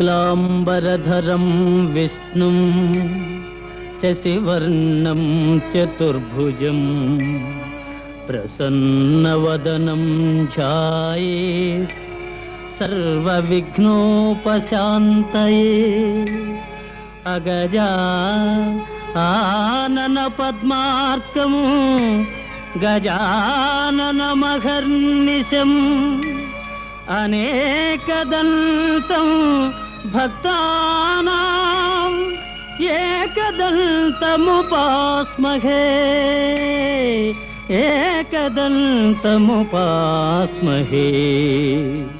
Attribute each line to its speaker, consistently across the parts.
Speaker 1: శుక్లాంబరధరం విష్ణుం శశివర్ణం చతుర్భుజం ప్రసన్నవదనం ఛాయే సర్వవిఘ్నోపశాంతయే అగజా ఆనన పద్మార్కము గజాననమహర్నిశం అనేకదంతం भक्तानाम् एकदन्तमुपास्महे। एकदन्तमुपास्महे।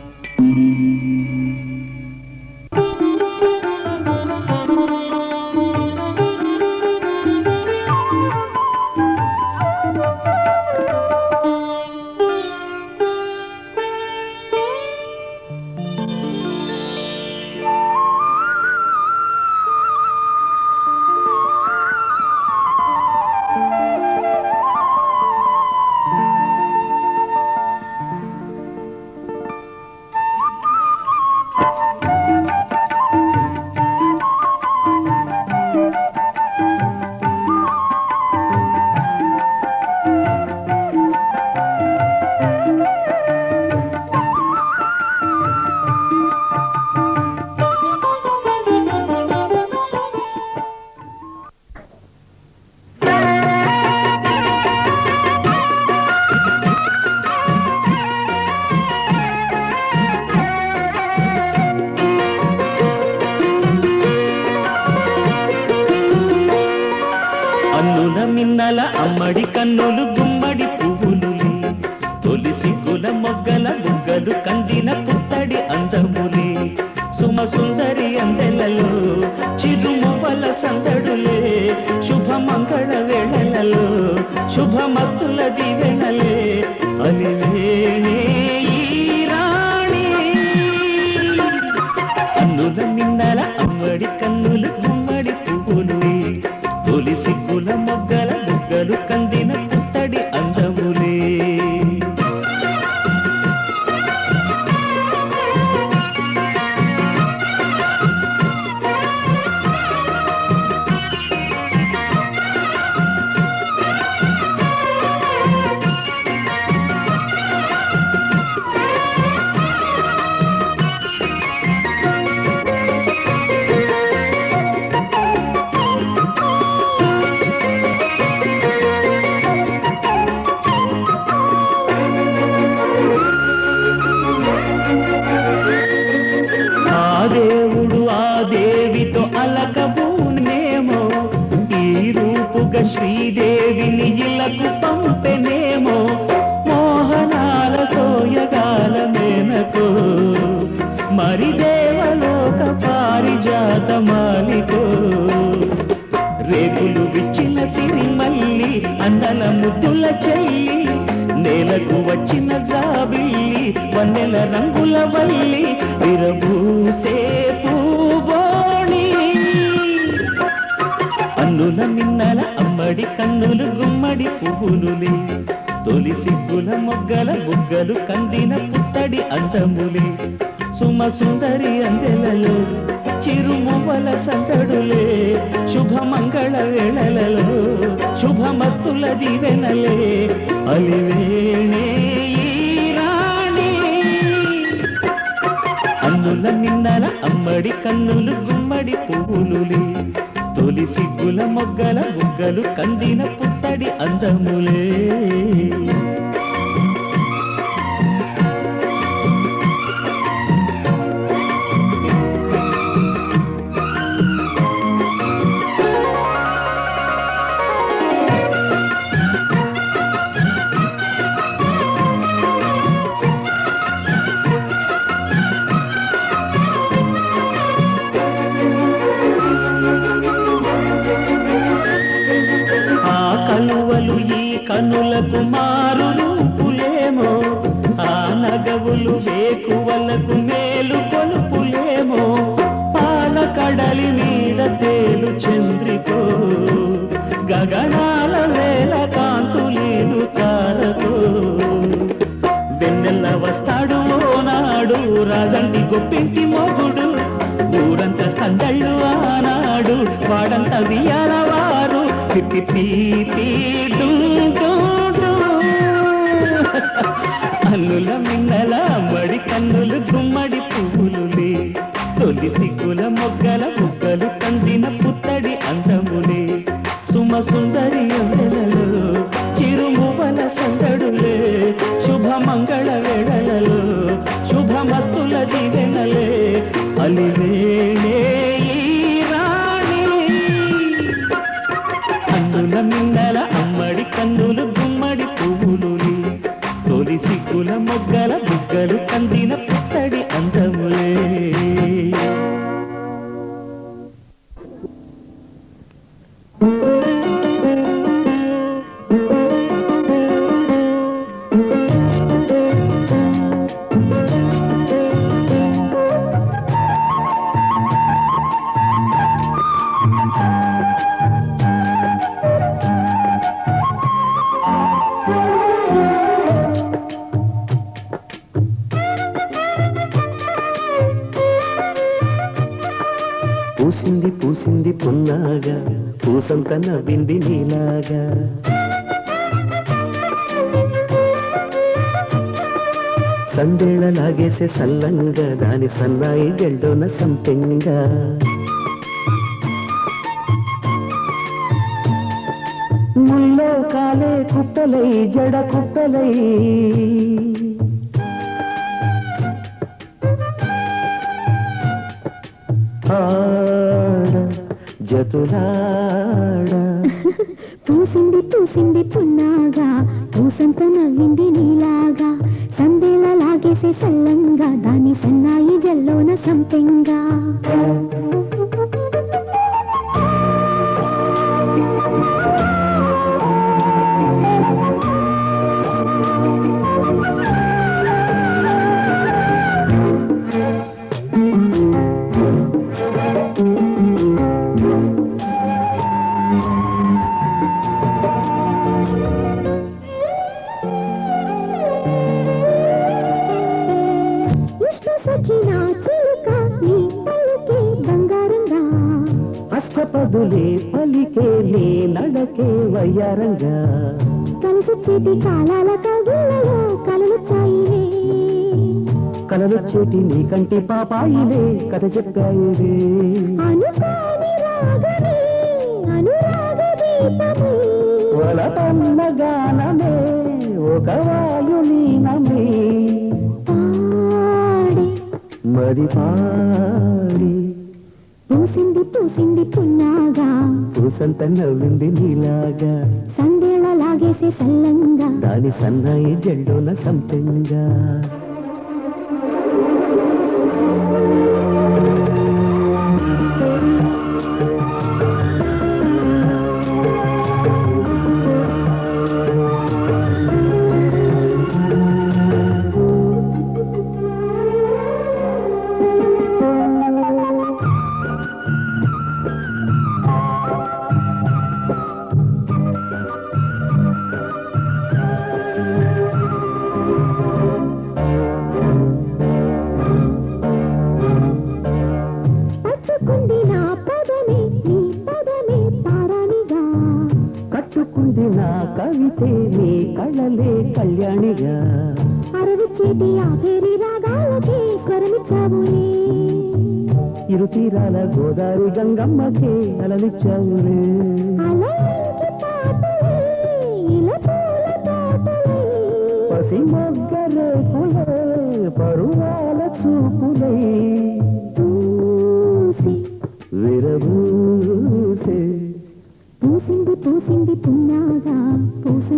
Speaker 1: సుందరి అందెలలో చిరుమువల సందడులే శుభ మంగళ వేళలలో శుభమస్తుల దివెనలే. అలివేణే ఈ రాణి అన్నుల మిన్నల అమ్మడి కన్నులు గుమ్మడి పువ్వులు తొలి సిగ్గుల మొగ్గల బుగ్గలు కందిన పారిజాత మాలికో రేకులు విచ్చిన సిరిమల్లి అందల ముద్దుల చెల్లి నేలకు వచ్చిన జాబిల్లి వన్నెల రంగుల వల్లి విరబూసే పూబోణి. అన్నుల మిన్నల అమ్మడి కన్నులు గుమ్మడి పువ్వులులే తొలి సిగ్గుల మొగ్గల బుగ్గలు కందిన పుత్తడి అందములే సుమ సుందరి అందెలలో చిరుమువల సందడులే శుభమంగళ వేళలలో శుభమస్తుల దివెనలే. అలివేణే అన్నుల నిన్నల అమ్మడి కన్నులు గుమ్మడి పువ్వులులే. తొలి సిగ్గుల మొగ్గల బుగ్గలు కందిన పుత్తడి అందములే. కుమారులు పులేమో ఆ నగవులు వేకువలకు మేలు కొలుపులేమో పాల కడలి మీద తేలు చంద్రికో గగనాల వేల కాంతులీను తారతో వెన్నెల్ల వస్తాడు నాడు రాజండి గొప్పింటి మొగుడు ఊరంత సంజయుడు ఆనాడు వాడంత వియాలవారు పిపి పీ మొగ్గల బుగ్గలు కందిన పుత్తడి అందములే. సుమ సుందరి అందెలలో చిరుమువల సందడులే. శుభమంగళ వేళలలో శుభమస్తుల దీవెనలే. అలివేణే ఈ రాణి. కన్నుల మిన్నల అమ్మడి కన్నులు గుమ్మడి పువ్వులు తొలి సిగ్గుల మొగ్గల బుగ్గలు కందిన నవ్వింది నీలాగా. సందేళ లాగేసే సల్లంగా దాని సన్నాయి జెండోన సంపెంగా. ముల్లో కాలే కుప్పలై జడ కుప్పలై. ఆ జతులాడ.
Speaker 2: పూసింది పూసింది పున్నాగా. పూసంత నవ్వింది నీలాగా. సందేలా లాగేసే చల్లంగా దాని సన్నాయి జల్లోన సంపెంగా
Speaker 1: వయ్యారంగా
Speaker 2: కలిసి చేతి కాలాల కగిళ్ళలో కలలుచ్చాయిలే
Speaker 1: కలలొచ్చేటి నీ కంటి పాపాయిలే కథ చెప్పాయిలే.
Speaker 2: అనుకోని రాగమే అనురాగ దీపమే.
Speaker 1: వలపన్న గానమే ఒక వాయులీనమే మరి పాడి
Speaker 2: పూసింది పున్నాగా
Speaker 1: పూసంత నవ్వింది నీలాగా.
Speaker 2: సందేళ లాగేసే సల్లంగా.
Speaker 1: దాని సన్నాయి జెండోన సంపెంగా. కళలే కళలే కళ్యాణిగా.
Speaker 2: అరవి చీటి ఆఖరి రాగాలకి కొరమిచ్చావులే
Speaker 1: ఇరు తీరాల గోదావరి గంగమ్మకి అలలిచ్చావులే
Speaker 2: పసి మొగ్గరే పులే
Speaker 1: పరువాల చూపులై. విరబూసే
Speaker 2: పూసింది పూసింది పున్నాగా.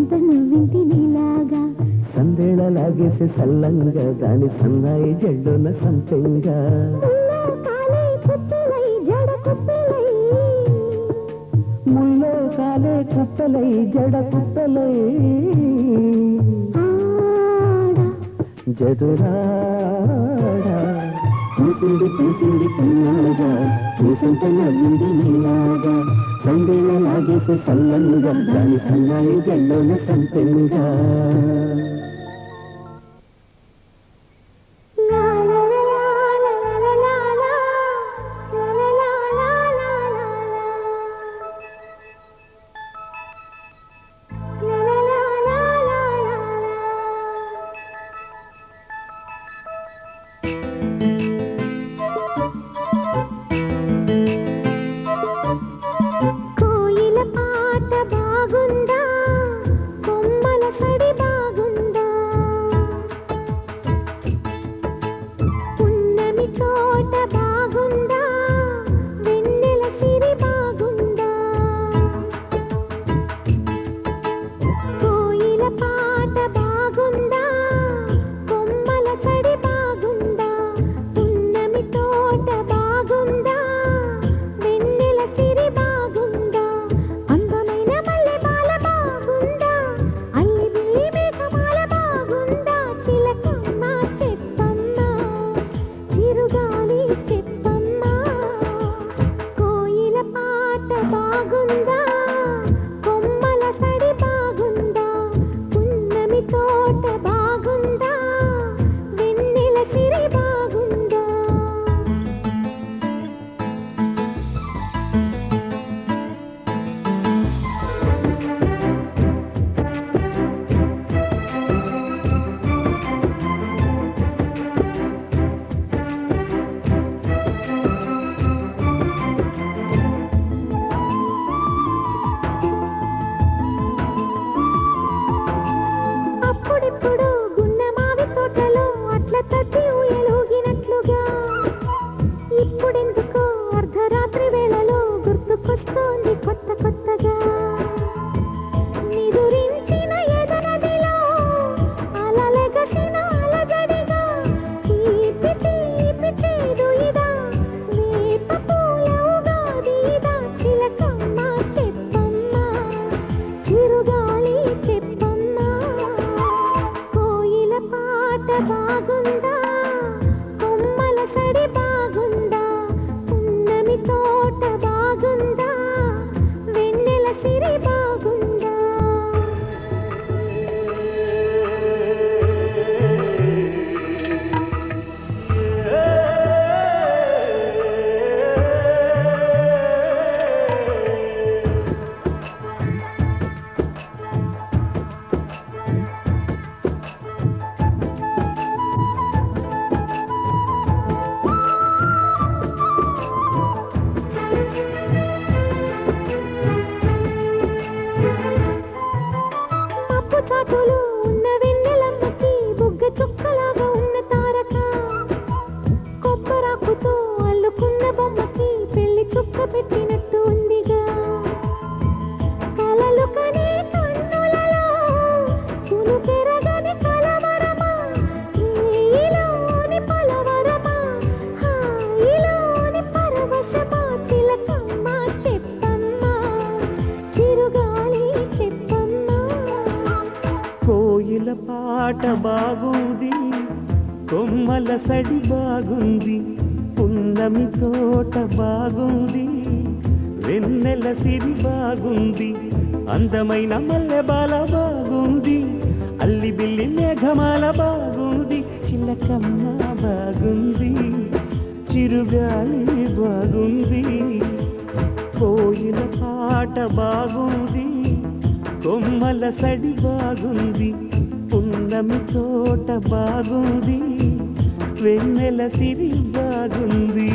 Speaker 2: అంత నువ్వింటి నీలాగా.
Speaker 1: సందేళ లాగేసే సల్లంగా దాని సన్నాయి జడ్డున సంతంగా
Speaker 2: ముల్లో కాలే కుప్పలై జడ కుప్పలై.
Speaker 1: జడురాడా పూసింది పూసింది కన్నాగా. పూసంత రంగుల నాగేపు పల్లనుగా దాని సన్నాయి
Speaker 2: జల్లోన పాట బాగుంది కొమ్మల సడి బాగుంది పున్నమి తోట బాగుంది వెన్నెల సిరి బాగుంది
Speaker 3: అందమైన మల్లెబాల బాగుంది అల్లి బిల్లి మేఘమాల బాగుంది చిలకమ్మ బాగుంది చిరుగాలి బాగుంది కోయిల పాట బాగుంది కొమ్మల సడి బాగుంది పున్నమి తోట బాగుంది వెన్నెల సిరి బాగుంది.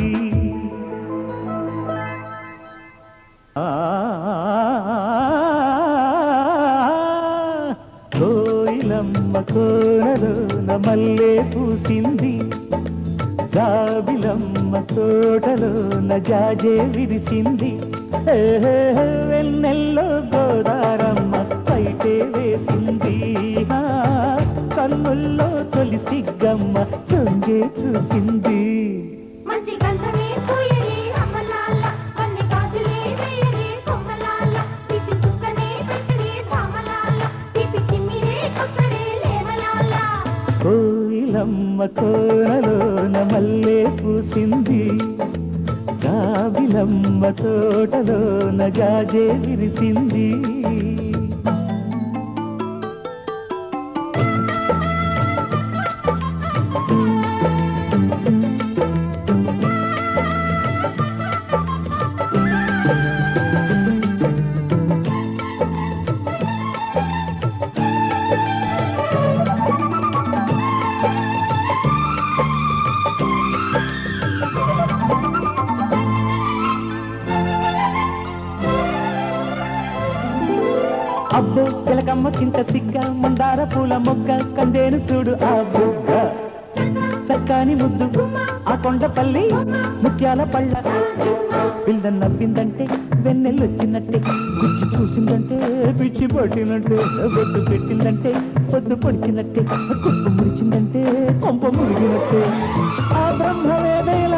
Speaker 3: కోయిలమ్మ కోనలోన మల్లె పూసింది జాబిలమ్మ తోటలోన జాజే విరిసింది. వెన్నెల్లో గోదారమ్మ పైటే వేసింది. కన్నుల్లో తొలి సిగ్గమ్మ తొంగే చూసింది.
Speaker 2: మంచి గంధమే లేమలాల
Speaker 3: కోయిలమ్మ కోనలోన మల్లె పూసింది. జాబిలమ్మ తోటలోన జాజే విరిసింది. ఇంత కింత సిగ్గ మందార పూల మొగ్గ కందేను చూడు ఆ బుగ్గ. చక్కాని ముద్దు ఆ కొండపల్లి ముత్యాల పళ్ళ. పిల్ల నవ్విందంటే వెన్నెల్లొచ్చినట్టే గుచ్చి చూసిందంటే పిచ్చి పట్టినట్టే బొట్టు పెట్టిందంటే పొద్దు పొడిచినట్టే కుప్పు ముడిచిందంటే కొంప మురిగినట్టే. ఆ బ్రహ్మమే వేల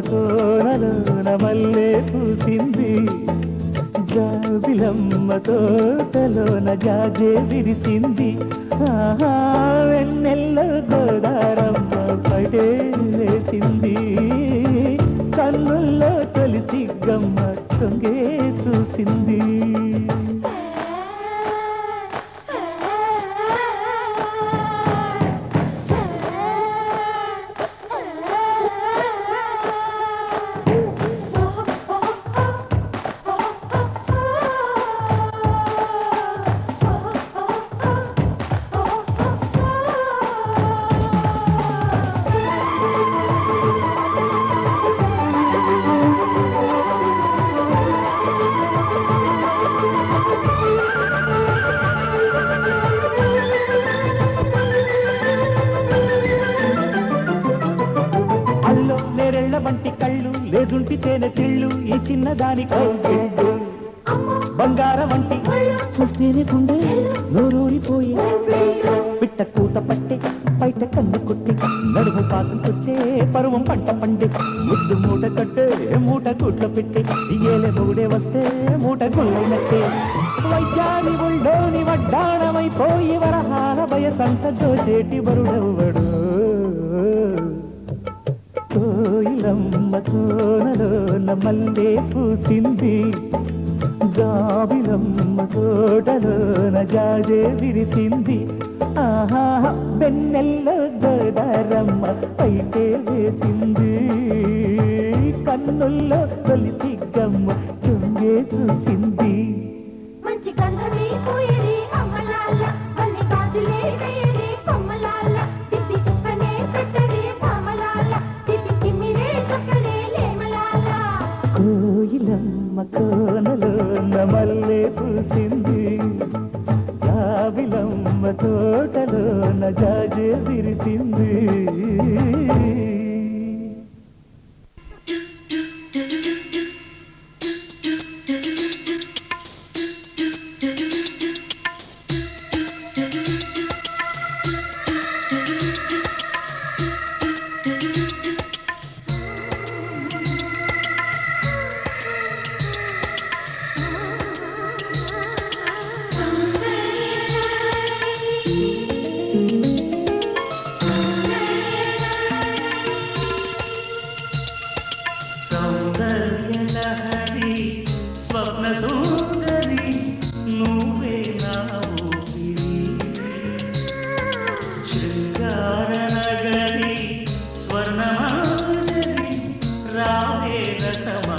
Speaker 3: కోనలోన మల్లె పూసింది. జాబిలమ్మ తోటలోన జాజే విరిసింది. ఆహా వెన్నెల్ల గోదారమ్మ పడే వేసింది కన్నుల్లో తొలి సిగ్గమ్మ తొంగే చూసింది. చిన్నదాని బంగారం వంటి చూస్తేనే గుండె నోరూరిపోయి పిట్ట కూత పట్టి బయట కన్ను కొట్టి నడుము పాకంకొచ్చే పరువం పంట పండి. ముద్దు మూట కట్టే మూట గుడ్ల పెట్టి ఏలే మొగుడే వస్తే మూట గుల్లైనట్టే వైద్యాని ఒళ్ళోని వడ్డాణమైపోయి వరహాల వయసంత దోచేటి బరుడవ్వడు? మల్లె పూసింది. జాబిలమ్మ తోటలోన జాజే విరిసింది. ఆహా బెన్నెల్లో గోదారమ్మ పైటే వేసింది. కన్నుల్లో తొలిసి గమ్మ తొంగే చూసింది.
Speaker 2: మంచి గంధమే పోయేది అమ్మలాల మళ్ళీ గాజులే
Speaker 3: కోయిలమ్మ కోనలోన మల్లె పూసింది. జాబిలమ్మ తోటలోన జాజే విరిసింది. ராவே ரசம்